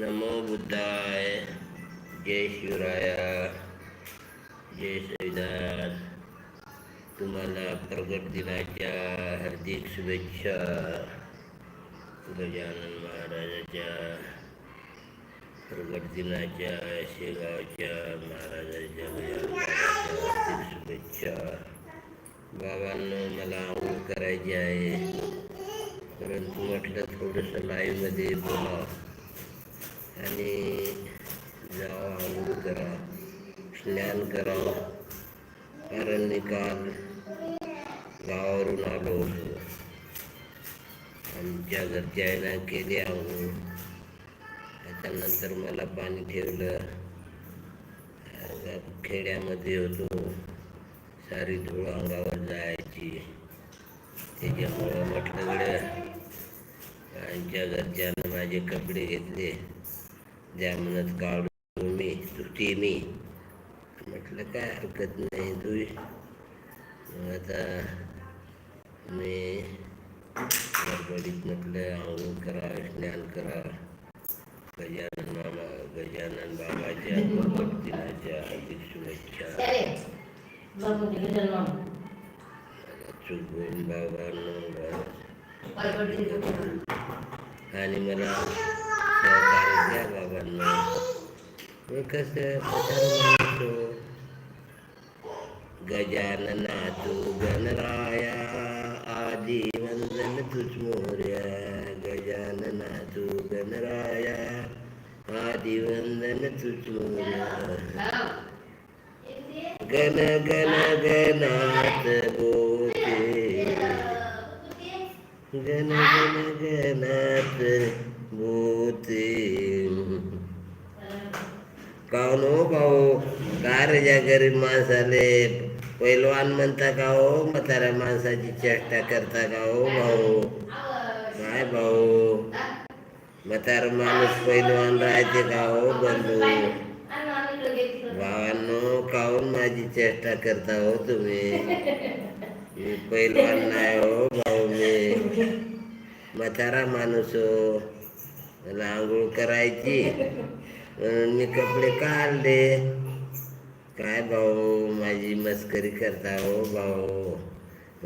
नमो बुद्धाय. जय शिवराया. जय संविधान तुम्हाला प्रगट दिनाच्या हार्दिक शुभेच्छा. गजानन महाराजाच्या प्रगट दिनाच्या शेगावच्या महाराजाच्या गजानन महाराजाच्या हार्दिक शुभेच्छा. बाबांना मला आंघोळ करायची आहे. परंतु म्हटलं थोडंसं लाईव्हमध्ये बोला आणि जावा आंघोळ करा स्नान करा. कारण मी काल गावावरून आलो. होतो आमच्या घरच्या केली आंघोळ. त्याच्यानंतर मला पाणी ठेवलं. खेड्यामध्ये होतो. सारी धूळ अंगावर जायची. त्याच्यामुळं म्हटलं आमच्या घरच्यानं माझे कपडे घेतले. द्या म्हणत काढू मी सुटी मी. म्हटलं काय हरकत नाही तू. मग आता मी गडबडीत म्हटलं आंघोळ करा स्नान करा. गजानन मामा गजानन बाबाच्या प्रकट दिनाच्या हार्दिक शुभेच्छा. चुकून बाबांनो आणि मला ጋር እግዚአብሔር ነው ወከሰ ተርማቱ ಗಜಾನನಾತು ಗಣರಾಯ ಆದಿವಂದನ ತುಷ್ಮೂರ್ಯ ಗಜಾನನಾತು ಗಣರಾಯ ಆದಿವಂದನ ತುಷ್ಮೂರ್ಯ ಗಣ ಗಣ ಗಣಾಥ ಗೋತೆ ಗಣ ಗಣ ಗಣಾಥ मोर्या काऊन हो भाऊ का रे ज्या गरीब माणसाले पैलवान म्हणता का हो म्हाताऱ्या माणसाची चेष्टा करता का हो भाऊ? काय भाऊ? म्हातारा माणूस पैलवान राहते का हो बंधू? भावांनो काहून माझी चेष्टा करता हो तुम्ही? मी पैलवान नाही हो भाऊ मी म्हातारा माणूस हो. मला आंघोळ करायची. म्हणून मी कपडे काढले. काय भाऊ माझी मस्करी करता हो भाऊ.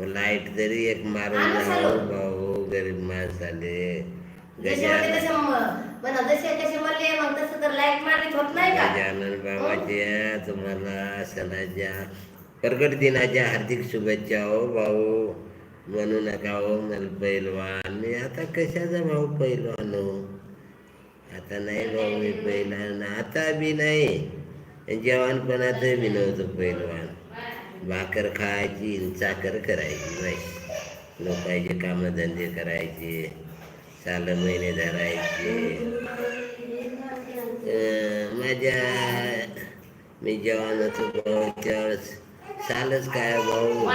लाइट तरी एक मारून जा हो भाऊ गरीब माणसाले गजानन बाबाच्या तुम्हाला सणाच्या प्रगट दिनाच्या हार्दिक शुभेच्छा हो भाऊ. म्हणू नका हो मला पैलवान. मी आता कशाचा भाऊ पैलवान हो? आता नाही भाऊ मी पैलवान आता बी नाही. जवानपणात बी नव्हतं पहिलवान. भाकर खायची चाकर करायची नाही लोकांचे कामधंदे करायचे साल महिने धरायचे. माझ्या मी जेवण होतो भाऊ त्यावेळेस सालच काय भाऊ?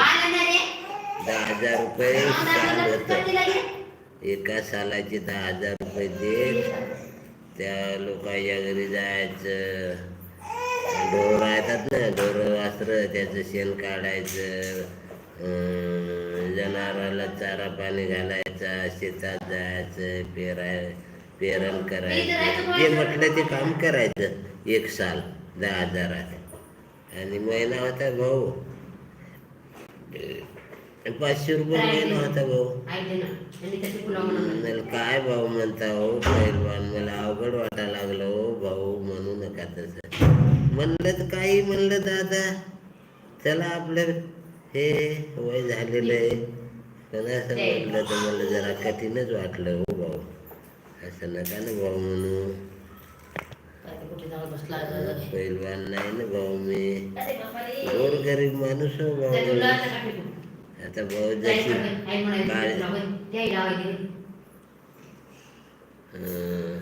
दहा हजार रुपये साल होतं. एका सालाचे दहा हजार रुपये देत त्या लोकांच्या घरी जायचं. ढोर राहतात ना ढोर वासर त्याचं शेण काढायचं. जनावराला चारा पाणी घालायचा शेतात जायचं पेराय पेरण करायचं. जे म्हटलं ते काम करायचं एक साल दहा हजारात. आणि महिना होता भाऊ. पाचशे रुपये महिना होता भाऊ. मला काय भाऊ म्हणता हो पैलवान मला अवघड वाटायला लागलं हो भाऊ म्हणू नका तसं. म्हणलं तर काही म्हणलं दादा चला आपलं हे वय झालेलं आहे. पण असं म्हटलं तर मला जरा कठीणच वाटलं हो भाऊ. असं नका ना भाऊ म्हणू. पैलवान नाही ना भाऊ मी. गोर गरीब माणूस हो भाऊ. आता भाऊ जशी अं,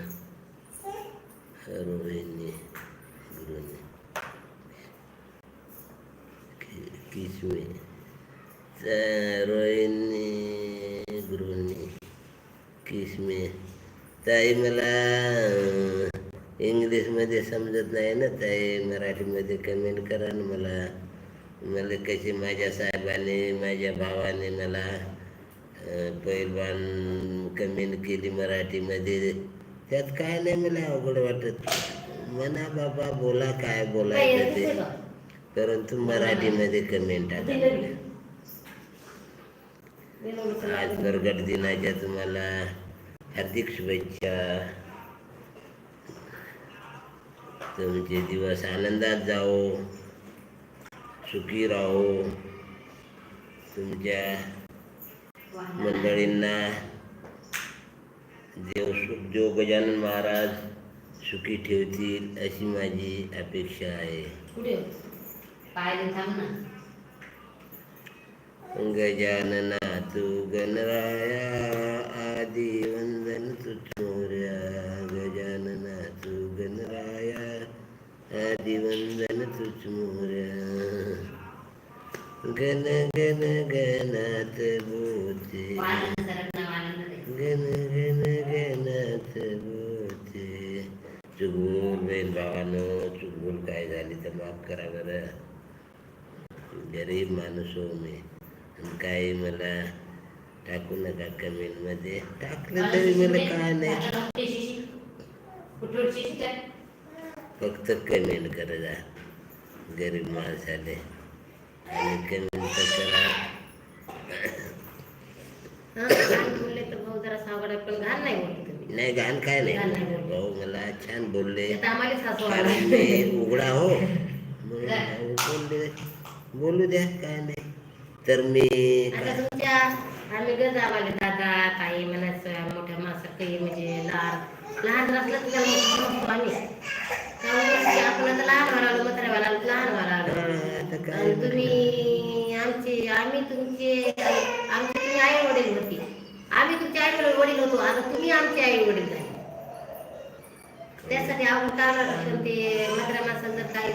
रोहिणी रोहिणी कि- किसमे त- रोहिणी गृहिणी किसमे ताई मला अं, इंग्लिशमध्ये समजत नाही ना ताई मराठीमध्ये कमेंट करा ना मला मला कशी माझ्या साहेबाने माझ्या भावाने मला पैलवान कमेंट केली मराठीमध्ये. त्यात काय नाही मला अवघड वाटत. म्हणा बाबा बोला काय बोलायचं ते. परंतु मराठीमध्ये कमेंट टाका आज प्रगट दिनाच्या तुम्हाला हार्दिक शुभेच्छा. तुमचे दिवस आनंदात जाओ सुखी राहो. तुमच्या मंडळींना देव सुख जो गजानन महाराज सुखी ठेवतील अशी माझी अपेक्षा आहे. गजानना तू गणराया आदि वंदन गजानना तू गणराया आदि वंदन तुझ मोर्या गण गण गणात बोते वालन सरकणं, वालन रे. गण गण गणात बोते चुकून बहीण भावानो चुकून काय झाली तर माफ करा बरं। गरीब माणूस हो मी काही मला टाकू नका कमेंटमध्ये। टाकलं तरी मला काय नाही? फक्त कमेंट करा गरीब माणसाले. आणि कमेंट तर करा. हा, नाही घाण काय नाही. भाऊ मला छान बोलले. उघडा हो. बोलले बोलू द्या काय नाही. तर मी आम्ही गज आम्हाला दादा ताई म्हणायचं मोठ्या माणसं काही म्हणजे लहान लहान असलं तुला मोठं आम्ही त्यामुळे आता लहान मोठ्या व्हायला लहान काय आणि तुम्ही आमचे आम्ही तुमचे आमचे तुम्ही आई वडील होती. आम्ही तुमचे आई वडील वडील होतो आता तुम्ही आमचे आई वडील झाले त्यासाठी आपण काय ते म्हाताऱ्या माणसानं काही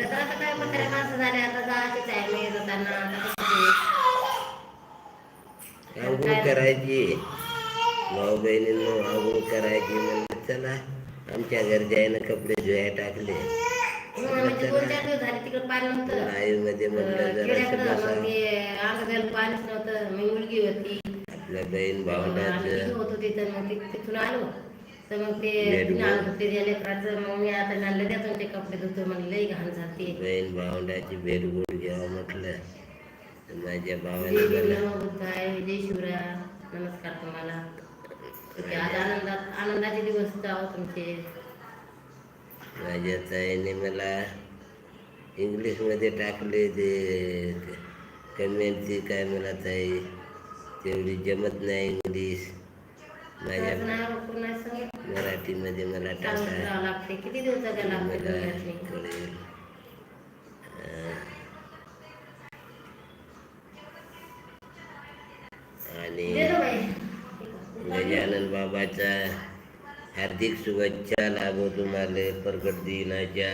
तर आता काय म्हाताऱ्या माणसं झाले आता जायचेच आहे जाताना करायची. भाऊ बहिणींनो आंघोळ करायची म्हणलं चला आमच्या घरच्यानं कपडे धुया टाकले. मग दोन चार दिवस झाले तिकडे पाणी नव्हतं मध्ये म्हटलं जरा खेड्याकडं बसा मग ते अंगाला पाणीच नव्हतं मी मुलगी होती. आपल्या बहीण भावंडाचं. तर मग ते कपडे धुतो म्हणलं लई घाण झालते. बहीण भावंडाची भेटगुड घ्यावं म्हटलं. माझ्या भावाने जय शिवराय. नमस्कार तुम्हाला. आज आनंदात आनंदाचे दिवस जावं तुमचे माझ्या ताईने मला इंग्लिशमध्ये टाकले ते ती काय मला ताई तेवढी जमत नाही इंग्लिश माझ्या. मराठीमध्ये मला टाका लागते किती दिवसाच्या लागते? कळेल आणि. गजानन बाबाचा हार्दिक शुभेच्छा लागो तुम्हाला प्रगट दिनाच्या.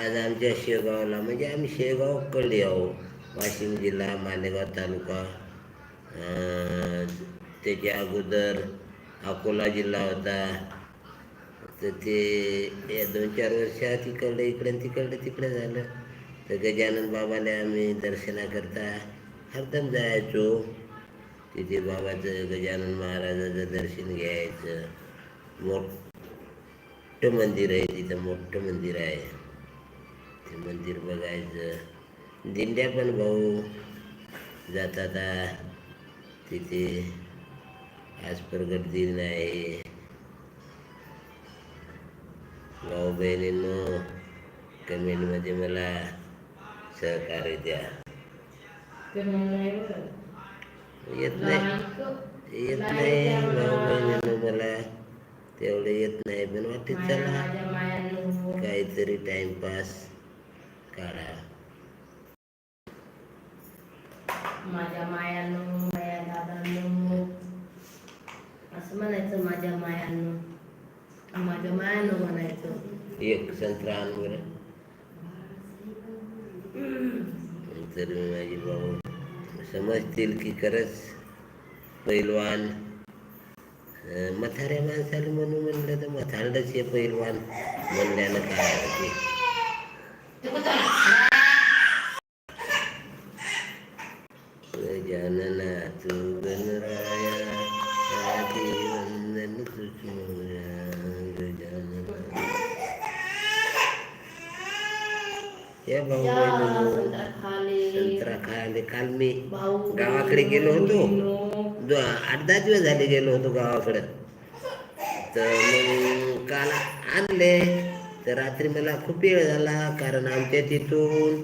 आज आमच्या शेगावला म्हणजे आम्ही शेगावकडे आहो वाशिम जिल्हा मालेगाव तालुका. त्याच्या अगोदर अकोला जिल्हा होता. तर ते या दोन चार वर्षात इकडलं इकडं तिकडलं तिकडं झालं. तर गजानन बाबाला आम्ही दर्शनाकरता हरदम जायचो. तिथे बाबाचं गजानन महाराजाचं दर्शन घ्यायचं. मोठं मंदिर आहे तिथं मोठं मंदिर आहे. ते मंदिर बघायचं. दिंड्या पण भाऊ जातात तिथे आज प्रगट दिन आहे. भाऊ बहिणींनो कमेंटमध्ये मला सहकार्य द्या ते म्हणलं नाही बरं. येत नाही. येत नाही भाऊ बहिणींनो मला तेवढं येत नाही. पण वाटते चला. मायानं काहीतरी टाइमपास काढा माझ्या मायानं माया दादानं असं म्हणायचं माझ्या मायानं. माझ्या मायानं म्हणायचं. एक संत्रा आण बरं. तर माझी भाऊ समजतील की खरंच पैलवान. मथाऱ्या माणसाला म्हणून म्हणलं तर मथारडच हे पैलवान. म्हणल्यानं काय होते? गजानना तू गणराया राधे या भाऊ खायला काल मी गावाकडे गेलो होतो. आठ दहा दिवस झाले गेलो होतो गावाकडं. तर मग काल आणले. तर रात्री मला खूप वेळ झाला कारण आमच्या तिथून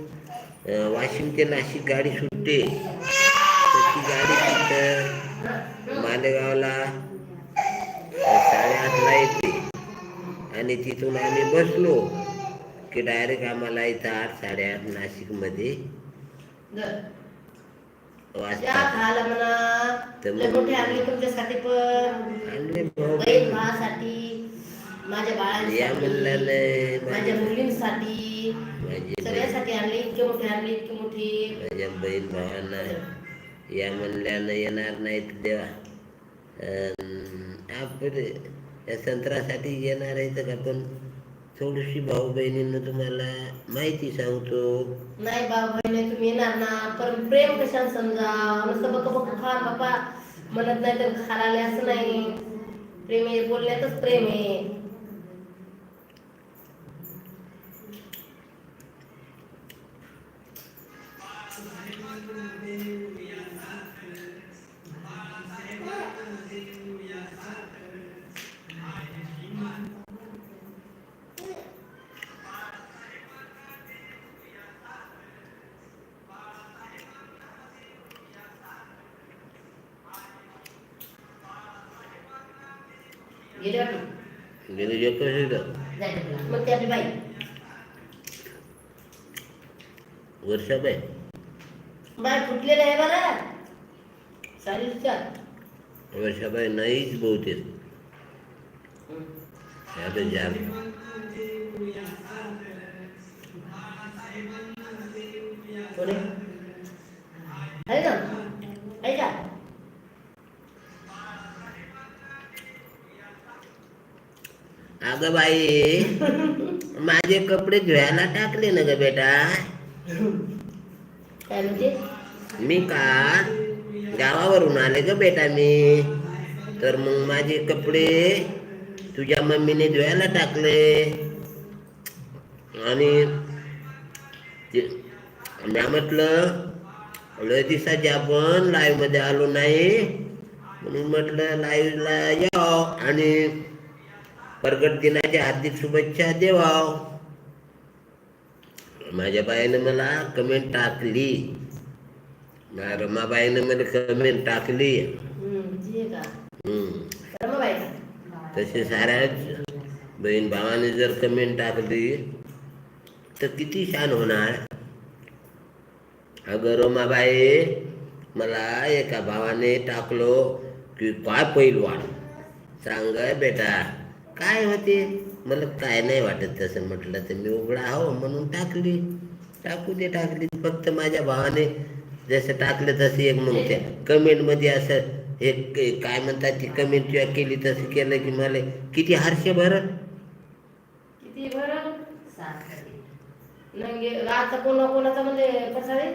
वाशिम ते नाशिक गाडी सुटते. तर ती गाडी तिथं मालेगावला साडेआठला येते. आणि तिथून आम्ही बसलो की डायरेक्ट आम्हाला इथं आठ साडेआठ नाशिकमध्ये खायला म्हणा. मोठे आणले तुमच्यासाठी पण. बहीण भावासाठी माझ्या बाळांसाठी माझ्या मुलींसाठी. सगळ्यासाठी आणले इतके मोठे आणले इतके मोठे. माझ्या बहीण भावांना या म्हणल्यानं येणार नाहीत देवा. अं, आपण या संत्रासाठी येणार आहे तर आपण थोडीशी भाऊ बहिणींना तुम्हाला माहिती सांगतो. नाही भाऊ बहिणी तुम्ही येणार ना? पण प्रेम कशाला समजा? नुसतं बघ बघ खा बापा म्हणत नाही तर खाला असं नाही. प्रेम आहे बोलण्यातच प्रेम आहे. गेले वाटतं गेले एकच इथं. जायचं मग ते आपली बाई वर्षाबाई बाय फुटलेलं आहे बरं चालेल विचार वर्षाबाई नाहीच बहुतेक आता जाम अगं बाई माझे कपडे धुवायला टाकले ना ग बेटा. काय मी का गावावरून आले ग बेटा मी. तर मग माझे कपडे तुझ्या मम्मीने धुवायला टाकले. आणि म्या म्हटलं लय दिवसाची आपण लाईव्हमध्ये आलो नाही. म्हणून म्हटलं लाईव्हला याव आणि प्रगट दिनाच्या हार्दिक शुभेच्छा देवाव माझ्या बाईनं मला कमेंट टाकली. रमाबाईनं मला कमेंट टाकली. तसे साऱ्याच बहीण भावाने जर कमेंट टाकली तर किती छान होणार. अगं रमाबाई मला एका भावाने टाकलो की काय पैलवान. सांग बेटा. काय होते मला काय नाही वाटत तसं म्हटलं तर मी उघडा हो म्हणून टाकली. टाकू दे टाकली. फक्त माझ्या भावाने जसं टाकलं तसं एक मग त्या कमेंटमध्ये असं हे काय म्हणतात ती कमेंट किंवा केली तसं केलं की मला किती हर्ष भर किती बरं आता कोणा कोणाचा म्हणजे कसा आहे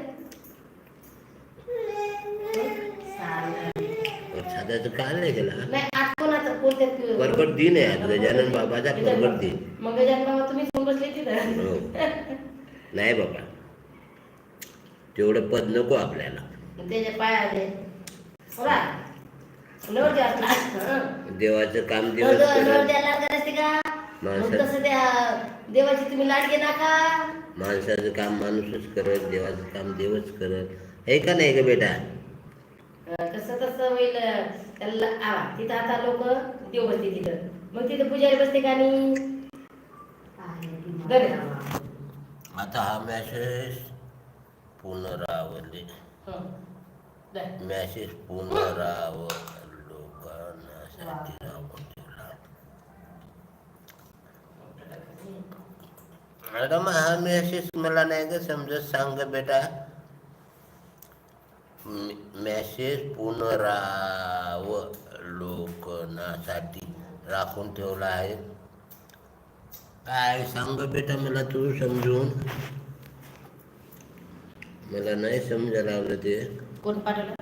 काल नाही गेला नाही आज कोणाचा कोणत्या प्रगट दिन आहे आज गजानन बाबाचा प्रगट दिन. मग बाबा तुम्ही फोन बसले तिथं. हो. नाही बाबा. तेवढं पद नको आपल्याला. त्याच्या नवर हं. देवाचं काम दिवस करत द्या लाड करायचे का? मग माणसाचं तसं त्या देवाची तुम्ही लाड घे नका. माणसाचं काम माणूसच करत देवाचं काम देवच करत. हे का नाही ग बेटा? कसं तसं होईल त्याला आवा तिथं आता लोक देव बसते तिथं. मग तिथं पुजारी बसते का नाही. आता हा मॅसेज पुनरावली. हं. मॅसेज पुनराव लोकांसाठी राबवून ठेवला. मॅडम हा मेसेज मला नाही ग समजत. सांग बेटा. मेसेज पुनरावलोकनासाठी राखून ठेवला आहे. काय सांग बेटा मला तू समजून? मला नाही समजायला लागलं ते. कोण पाठवलं?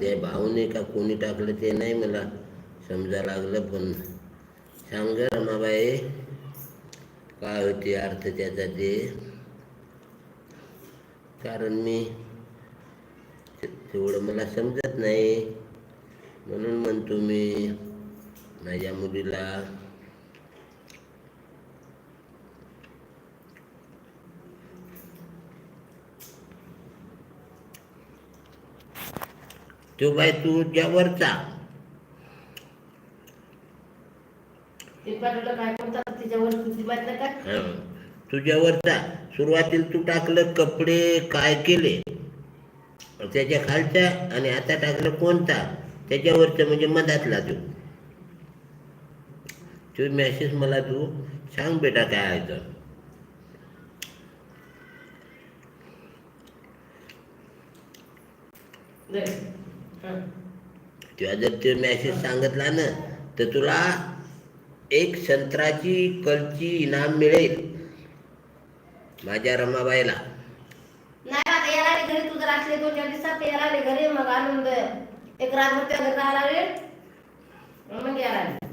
ते भाऊने का कोणी टाकलं ते नाही मला समजा लागलं पण सांग रमाबाई काय होते अर्थ त्याचा ते? कारण मी तेवढं मला समजत नाही. म्हणून म्हणतो मी माझ्या मुलीला तो बाय तू वरचा ते पाठवलं काय म्हणतात तिच्यावर तुझी माहीत नाही का हं. तुझ्यावरचा सुरुवातीला तू टाकलं कपडे काय केले? त्याच्या खालचा आणि आता टाकलं कोणता? त्याच्यावरचा म्हणजे मधातला तू तो मेसेज मला तू सांग बेटा काय आहे तर. किंवा जर ते मेसेज सांगितला ना तर तुला एक संत्राची कलची इनाम मिळेल. माझ्या रमाबाईला नाही आता यायला लागले घरी तू जर असले दोन चार दिवसात ते यायला लागले घरी मग आनंद एक रातभर त्या घरी राहायला लागले मग यायला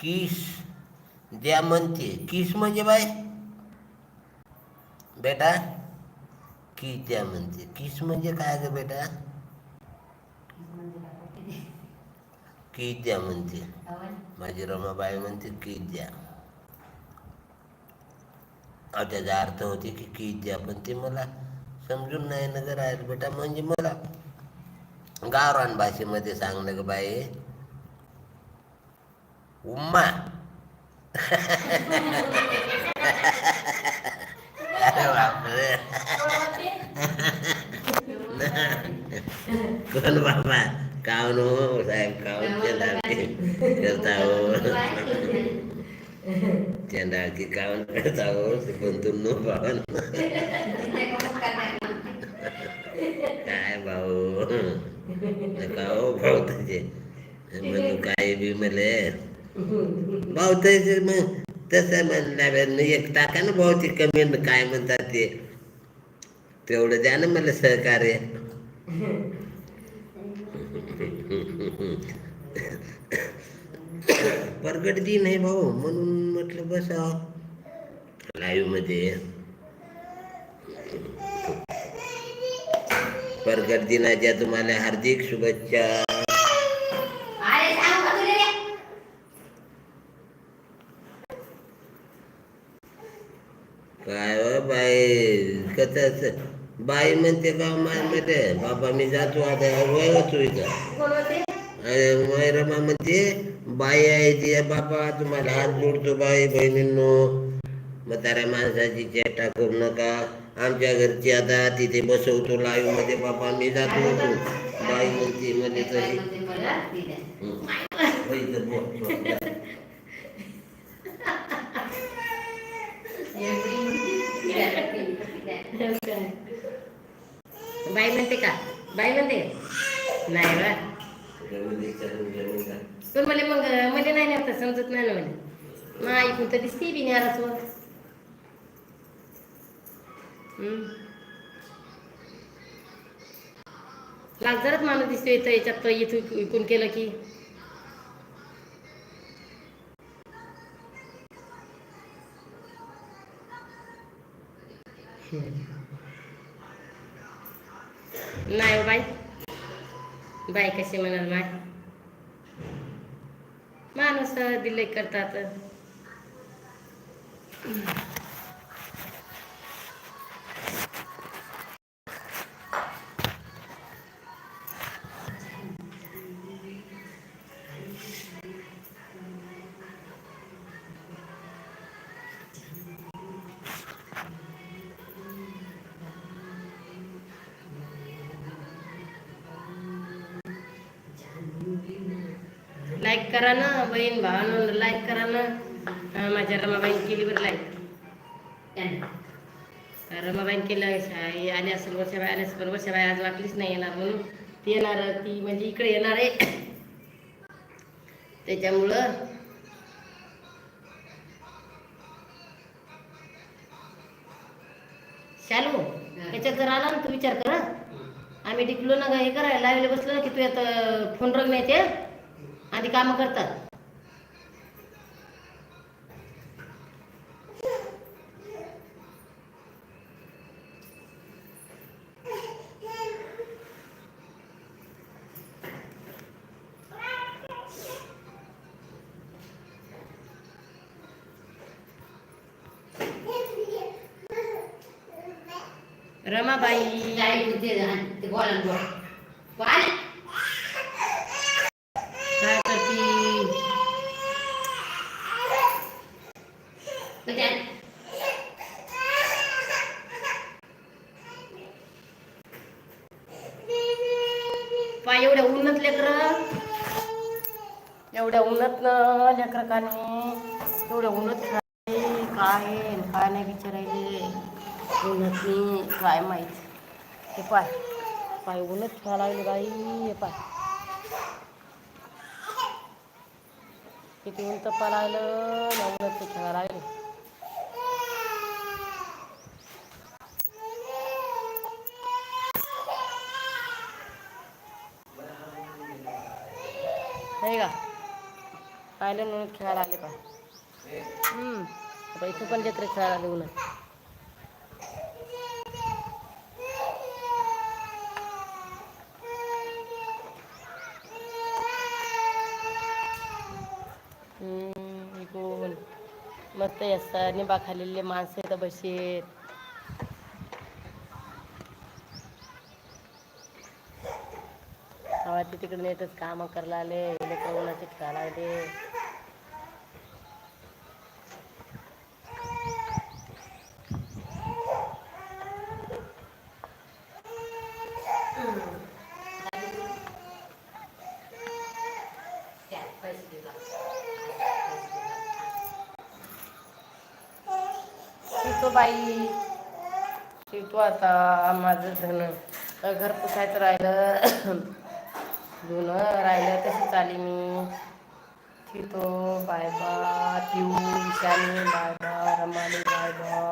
किस द्या म्हणते किस म्हणजे बाय बेटा, किस द्या म्हणते किस म्हणजे काय ग बेटा? किस द्या म्हणते माझी रमाबाई म्हणते किस द्या? त्याचा अर्थ होते की किस द्या पण ते मला? समजून नाही ना ग राहील बेटा म्हणजे मला गावरान भाषेमध्ये सांगणं ग बाई. उम्मा. अरे बापरे. कोण बाबा? काऊन हो? साहेब काऊन चेंडाळकी करता हो? चेंडाळकी काऊन करता हो पण तू नो पावन काय भाऊ नका हो भाऊ म्हणून म्हणू काय बी मले भाऊ तसे मग तसं म्हणलं एक टाका ना भाऊची ते कमेंट काय म्हणतात ते तेवढं द्या ना मला सहकार्य प्रगट दिन आहे भाऊ म्हणून म्हटलं बसा. लाईव्हमध्ये. प्रगट दिनाच्या तुम्हाला हार्दिक शुभेच्छा? काय हो बाई? कसं बाई म्हणते का माय म्हणते बाबा मी जातो आता. वय होतो इथं. होते म्हणते बाई आहे ती बाबा तुम्हाला हात जोडतो बाई बहिणींनो. म्हाताऱ्या माणसाची चेष्टा करू नका. आमच्या घरची आता तिथे बसवतो लाईव्हमध्ये बाबा मी जातो बाई म्हणते तशी. बोल, बोल. बाई म्हणते का? बाई म्हणते नाही बा पण मला मग मला नाही आता समजत नाही ना मला. मग ऐकून तर दिसते बी नाही आला लागजारच माणूस दिसतोय इथं याच्यात इथून इकून केलं की. बाई म्हणाल माय माणूस दिले करतात. लाईक करा ना बहीण भावानं लाईक करा ना माझ्या रमाबाईन केली बरं लाईक रमाबाईन केलं आली असेल वर्षाबाई आली असेल पण वर्षाबाई आज वाटलीच नाही येणार म्हणून. ती येणार ती म्हणजे इकडे येणार आहे. त्याच्यामुळं शालू याच्यात जर आला ना तू विचार कर. आम्ही टिकलो ना हे करायला लावले बसलो ना की तू आता फोन रंगण्याचे आधी कामं करतात. रमाबाई काय करती पाय एवढ्या उन्हात लेकर एवढ्या उन्हात लेकर एवढं एवढ्या उन्हात काय काय आहे न काय नाही विचारायले. उन्हात काय माहीत. हे पाय पाय उन्हात खेळायला लागले बाई हे पाय. किती ऊन तपा लागलं न उन्हात ते खेळायला लागले नाही का पाहिलं म्हणून खेळायला आले पाय आता इथं पण जत्रे खेळायला आले हम्म, इकडून मस्त असतात निबा खालेले माणसं इथं बसेत. तिकडे नेटच काम करायला आले. लेकरं उन्हाचे खेळायला लागले आता माझं धन. घर पुसायचं राहिलं. धुणं राहिलं तशीच आली मी. शिवतो बाय बा पिऊ बायबा बा रमाली बाय बा